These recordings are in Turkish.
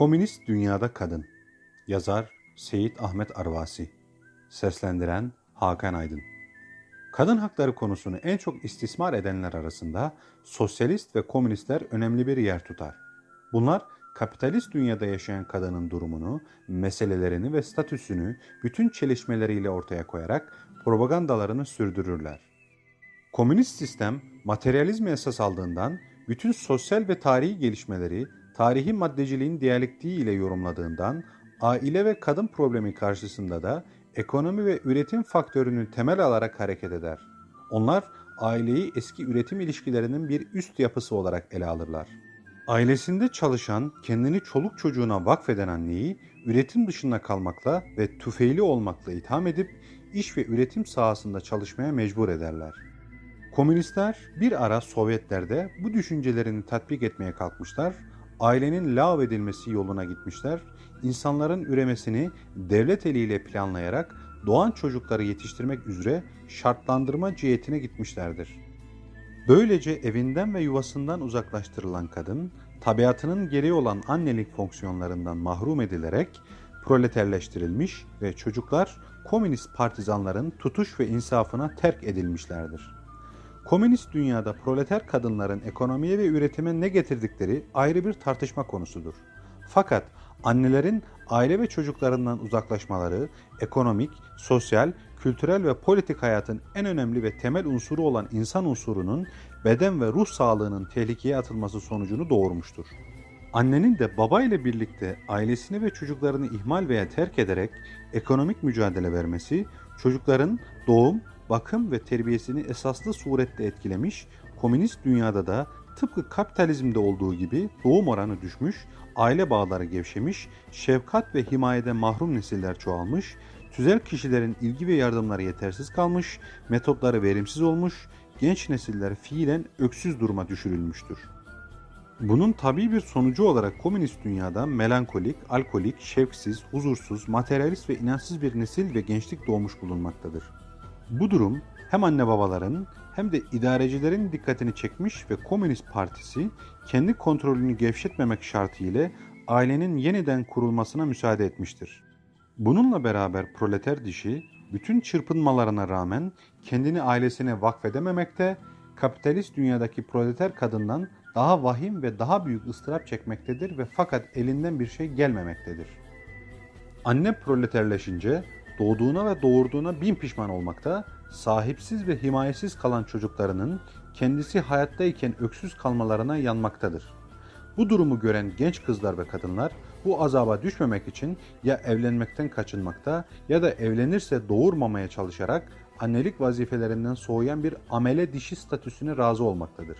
Komünist Dünyada Kadın Yazar Seyit Ahmet Arvasi Seslendiren Hakan Aydın Kadın hakları konusunu en çok istismar edenler arasında sosyalist ve komünistler önemli bir yer tutar. Bunlar kapitalist dünyada yaşayan kadının durumunu, meselelerini ve statüsünü bütün çelişmeleriyle ortaya koyarak propagandalarını sürdürürler. Komünist sistem materyalizmi esas aldığından bütün sosyal ve tarihi gelişmeleri tarihi maddeciliğin diyalektiği ile yorumladığından aile ve kadın problemi karşısında da ekonomi ve üretim faktörünü temel alarak hareket eder. Onlar aileyi eski üretim ilişkilerinin bir üst yapısı olarak ele alırlar. Ailesinde çalışan, kendini çoluk çocuğuna vakfeden anneyi üretim dışında kalmakla ve tüfeğli olmakla itham edip iş ve üretim sahasında çalışmaya mecbur ederler. Komünistler bir ara Sovyetlerde bu düşüncelerini tatbik etmeye kalkmışlar, ailenin lağvedilmesi yoluna gitmişler, insanların üremesini devlet eliyle planlayarak doğan çocukları yetiştirmek üzere şartlandırma cihetine gitmişlerdir. Böylece evinden ve yuvasından uzaklaştırılan kadın, tabiatının gereği olan annelik fonksiyonlarından mahrum edilerek proleterleştirilmiş ve çocuklar komünist partizanların tutuş ve insafına terk edilmişlerdir. Komünist dünyada proleter kadınların ekonomiye ve üretime ne getirdikleri ayrı bir tartışma konusudur. Fakat annelerin aile ve çocuklarından uzaklaşmaları, ekonomik, sosyal, kültürel ve politik hayatın en önemli ve temel unsuru olan insan unsurunun beden ve ruh sağlığının tehlikeye atılması sonucunu doğurmuştur. Annenin de baba ile birlikte ailesini ve çocuklarını ihmal veya terk ederek ekonomik mücadele vermesi, çocukların doğum, bakım ve terbiyesini esaslı surette etkilemiş, komünist dünyada da tıpkı kapitalizmde olduğu gibi doğum oranı düşmüş, aile bağları gevşemiş, şefkat ve himayede mahrum nesiller çoğalmış, tüzel kişilerin ilgi ve yardımları yetersiz kalmış, metotları verimsiz olmuş, genç nesiller fiilen öksüz duruma düşürülmüştür. Bunun tabii bir sonucu olarak komünist dünyada melankolik, alkolik, şevksiz, huzursuz, materyalist ve inançsız bir nesil ve gençlik doğmuş bulunmaktadır. Bu durum hem anne babaların hem de idarecilerin dikkatini çekmiş ve Komünist Partisi kendi kontrolünü gevşetmemek şartıyla ailenin yeniden kurulmasına müsaade etmiştir. Bununla beraber proleter dişi bütün çırpınmalarına rağmen kendini ailesine vakfedememekte, kapitalist dünyadaki proleter kadından daha vahim ve daha büyük ıstırap çekmektedir ve fakat elinden bir şey gelmemektedir. Anne proleterleşince doğduğuna ve doğurduğuna bin pişman olmakta, sahipsiz ve himayesiz kalan çocuklarının kendisi hayattayken öksüz kalmalarına yanmaktadır. Bu durumu gören genç kızlar ve kadınlar bu azaba düşmemek için ya evlenmekten kaçınmakta ya da evlenirse doğurmamaya çalışarak annelik vazifelerinden soğuyan bir amele dişi statüsüne razı olmaktadır.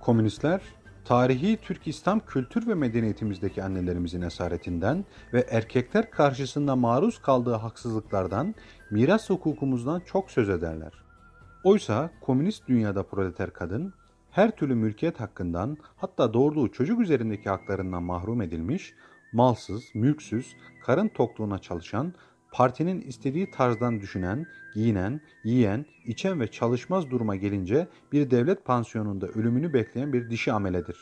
Komünistler tarihi Türk İslam kültür ve medeniyetimizdeki annelerimizin esaretinden ve erkekler karşısında maruz kaldığı haksızlıklardan, miras hukukumuzdan çok söz ederler. Oysa komünist dünyada proleter kadın her türlü mülkiyet hakkından hatta doğurduğu çocuk üzerindeki haklarından mahrum edilmiş, malsız, mülksüz, karın tokluğuna çalışan, partinin istediği tarzdan düşünen, giyinen, yiyen, içen ve çalışmaz duruma gelince bir devlet pansiyonunda ölümünü bekleyen bir dişi ameledir.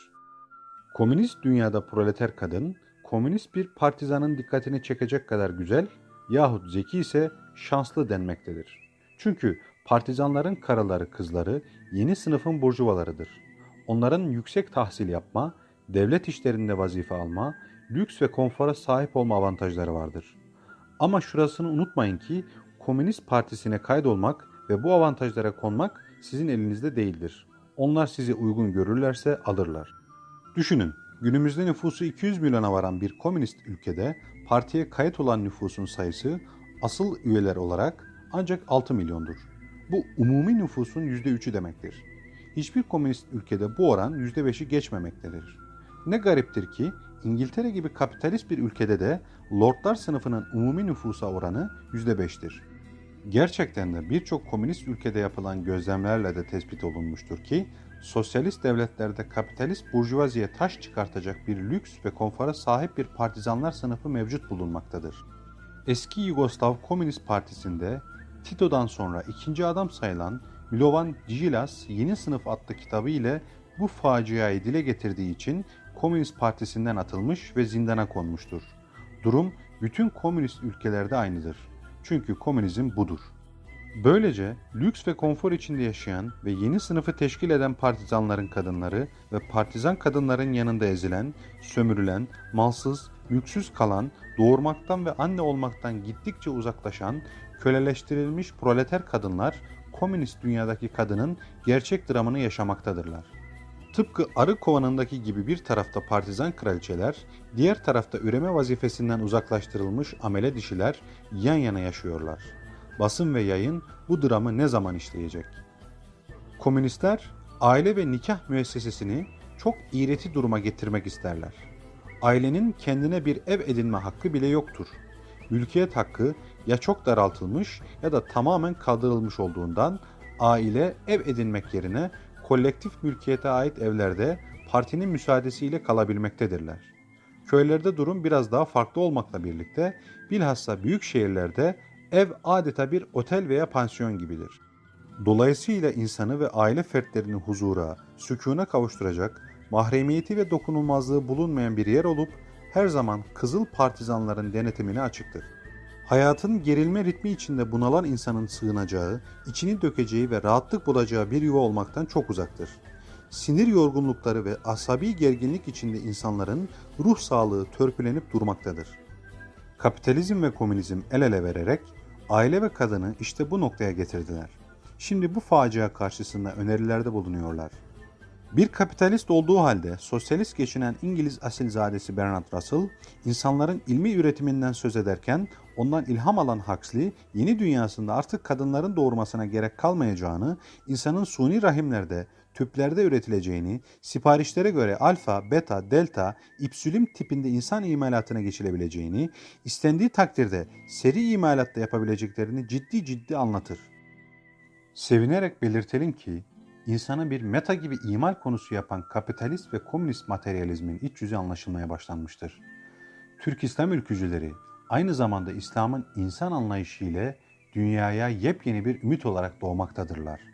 Komünist dünyada proleter kadın, komünist bir partizanın dikkatini çekecek kadar güzel yahut zeki ise şanslı denmektedir. Çünkü partizanların karıları kızları yeni sınıfın burjuvalarıdır. Onların yüksek tahsil yapma, devlet işlerinde vazife alma, lüks ve konfora sahip olma avantajları vardır.'' Ama şurasını unutmayın ki Komünist Partisi'ne kaydolmak ve bu avantajlara konmak sizin elinizde değildir. Onlar sizi uygun görürlerse alırlar. Düşünün, günümüzde nüfusu 200 milyona varan bir komünist ülkede partiye kayıt olan nüfusun sayısı asıl üyeler olarak ancak 6 milyondur. Bu umumi nüfusun %3'ü demektir. Hiçbir komünist ülkede bu oran %5'i geçmemektedir. Ne gariptir ki İngiltere gibi kapitalist bir ülkede de lordlar sınıfının umumi nüfusa oranı %5'tir. Gerçekten de birçok komünist ülkede yapılan gözlemlerle de tespit olunmuştur ki sosyalist devletlerde kapitalist burjuvaziye taş çıkartacak bir lüks ve konfora sahip bir partizanlar sınıfı mevcut bulunmaktadır. Eski Yugoslav Komünist Partisi'nde Tito'dan sonra ikinci adam sayılan Milovan Djilas Yeni Sınıf adlı kitabı ile bu faciayı dile getirdiği için Komünist Partisi'nden atılmış ve zindana konmuştur. Durum bütün komünist ülkelerde aynıdır. Çünkü komünizm budur. Böylece lüks ve konfor içinde yaşayan ve yeni sınıfı teşkil eden partizanların kadınları ve partizan kadınların yanında ezilen, sömürülen, malsız, mülksüz kalan, doğurmaktan ve anne olmaktan gittikçe uzaklaşan, köleleştirilmiş proleter kadınlar komünist dünyadaki kadının gerçek dramını yaşamaktadırlar. Tıpkı arı kovanındaki gibi bir tarafta partizan kraliçeler, diğer tarafta üreme vazifesinden uzaklaştırılmış amele dişiler yan yana yaşıyorlar. Basın ve yayın bu dramı ne zaman işleyecek? Komünistler aile ve nikah müessesesini çok iğreti duruma getirmek isterler. Ailenin kendine bir ev edinme hakkı bile yoktur. Mülkiyet hakkı ya çok daraltılmış ya da tamamen kaldırılmış olduğundan aile ev edinmek yerine kolektif mülkiyete ait evlerde partinin müsaadesiyle kalabilmektedirler. Köylerde durum biraz daha farklı olmakla birlikte bilhassa büyük şehirlerde ev adeta bir otel veya pansiyon gibidir. Dolayısıyla insanı ve aile fertlerini huzura, sükûna kavuşturacak, mahremiyeti ve dokunulmazlığı bulunmayan bir yer olup her zaman kızıl partizanların denetimine açıktır. Hayatın gerilme ritmi içinde bunalan insanın sığınacağı, içini dökeceği ve rahatlık bulacağı bir yuva olmaktan çok uzaktır. Sinir yorgunlukları ve asabi gerginlik içinde insanların ruh sağlığı törpülenip durmaktadır. Kapitalizm ve komünizm el ele vererek aile ve kadını işte bu noktaya getirdiler. Şimdi bu facia karşısında önerilerde bulunuyorlar. Bir kapitalist olduğu halde sosyalist geçinen İngiliz asilzadesi Bernard Russell, insanların ilmi üretiminden söz ederken ondan ilham alan Huxley, yeni dünyasında artık kadınların doğurmasına gerek kalmayacağını, insanın suni rahimlerde, tüplerde üretileceğini, siparişlere göre alfa, beta, delta, ipsülüm tipinde insan imalatına geçilebileceğini, istendiği takdirde seri imalatta yapabileceklerini ciddi ciddi anlatır. Sevinerek belirtelim ki insanı bir meta gibi imal konusu yapan kapitalist ve komünist materyalizmin iç yüzü anlaşılmaya başlanmıştır. Türk İslam ülkücüleri aynı zamanda İslam'ın insan anlayışı ile dünyaya yepyeni bir ümit olarak doğmaktadırlar.